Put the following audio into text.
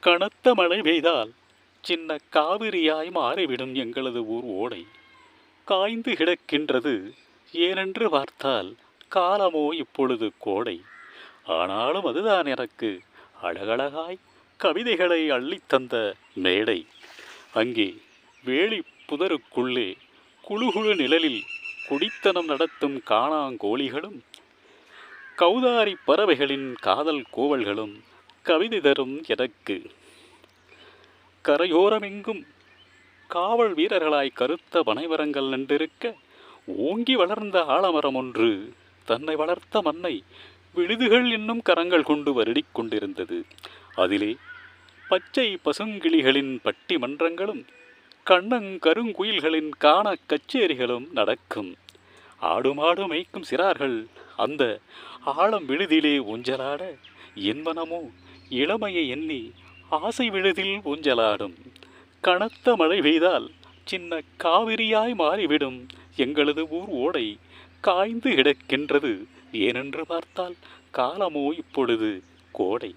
கனத்த மழை பெய்தால் சின்ன காவிரியாய் மாறிவிடும் எங்களது ஊர் ஓடை. காய்ந்து கிடக்கின்றது ஏனென்று பார்த்தால் காலமோ இப்பொழுது கோடை. ஆனாலும் அதுதான் எனக்கு அழகழகாய் கவிதைகளை அள்ளித் தந்த மேடை. அங்கே வேலி புதருக்குள்ளே குழுகுழு நிழலில் குடித்தனம் நடத்தும் காணாங்கோழிகளும் கௌதாரி பறவைகளின் காதல் கோவல்களும் கவிதை தரும் எனக்கு. கரையோரமெங்கும் காவல் வீரர்களாய் கருத்த பனைவரங்கள் நின்றிருக்க ஓங்கி வளர்ந்த ஆலமரம் ஒன்று தன்னை வளர்த்த மண்ணை விழுதுகள் என்னும் கரங்கள் கொண்டு வருடிக் கொண்டிருந்தது. அதிலே பச்சை பசுங்கிளிகளின் பட்டி மன்றங்களும் கண்ணங் கண்ணங்கருங்குயில்களின் காண கச்சேரிகளும் நடக்கும். ஆடுமாடு மேய்க்கும் சிறார்கள் அந்த ஆழம் விழுதிலே ஊஞ்சலாட என் மனமோ இளமையை எண்ணி ஆசை விழுதில் ஊஞ்சலாடும். கனத்த மழை பெய்தால் சின்ன காவிரியாய் மாறிவிடும் எங்களது ஊர் ஓடை காய்ந்து கிடக்கின்றது. ஏனென்று பார்த்தால் காலமோ இப்பொழுது கோடை.